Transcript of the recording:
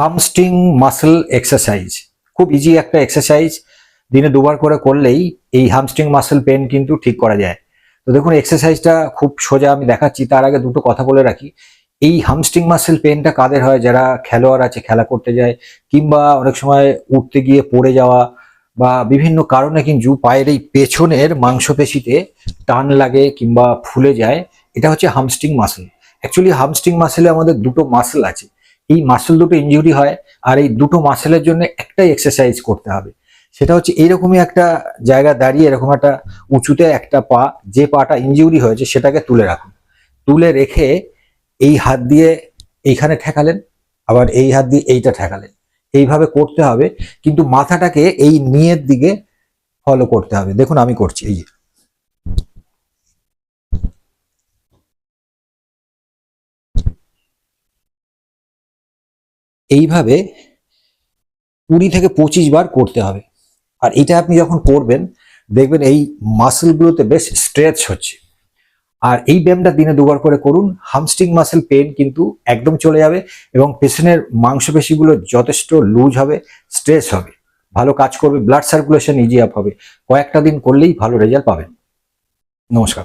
হামস্ট্রিং muscle exercise খুব easy একটা exercise দিনে দুবার করে করলেই এই হামস্ট্রিং মাসল পেন কিন্তু ঠিক করা যায়। তো দেখুন এক্সারসাইজটা খুব সোজা আমি দেখাচ্ছি। তার আগে দুটো কথা বলে রাখি। এই হামস্ট্রিং মাসল পেনটা কাদের হয়? যারা খেলোয়াড় আছে, খেলা করতে যায়, কিংবা অনেক সময় উঠতে গিয়ে পড়ে যাওয়া বা বিভিন্ন কারণে কিন্তু পায়ের এই পেছনের মাংসপেশিতে টান লাগে কিংবা ফুলে যায়, এটা হচ্ছে হামস্ট্রিং মাসল অ্যাকচুয়ালি হামস্ট্রিং মাসেলে আমাদের দুটো মাসল আছে। এই মাসল দুটো ইনজুরি হয় আর এই দুটো মাসেলের জন্য একটাই এক্সারসাইজ করতে হবে। সেটা হচ্ছে এইরকমই একটা জায়গা দাঁড়িয়ে, এরকম একটা উঁচুতে একটা পা, যে পাটা ইনজুরি হয়েছে সেটাকে তুলে রাখুন। তুলে রেখে এই হাত দিয়ে এইখানে ঠেকালেন, আবার এই হাত দিয়ে এইটা ঠেকালেন। এইভাবে করতে হবে, কিন্তু মাথাটাকে এই নিয়ের দিকে ফলো করতে হবে। দেখুন আমি করছি, এই যে। এইভাবে কুড়ি থেকে পঁচিশ বার করতে হবে। আর এটা আপনি যখন করবেন, দেখবেন এই মাসেলগুলোতে বেশ স্ট্রেচ হচ্ছে। আর এই ব্যায়ামটা দিনে দুবার করে করুন। হামস্টিং মাসেল পেন কিন্তু একদম চলে যাবে এবং পেছনের মাংসপেশিগুলো যথেষ্ট লুজ হবে স্ট্রেচ হবে। ভালো কাজ করবে ব্লাড সার্কুলেশন ইজি আপ হবে। কয়েকটা দিন করলেই ভালো রেজাল্ট পাবেন। নমস্কার।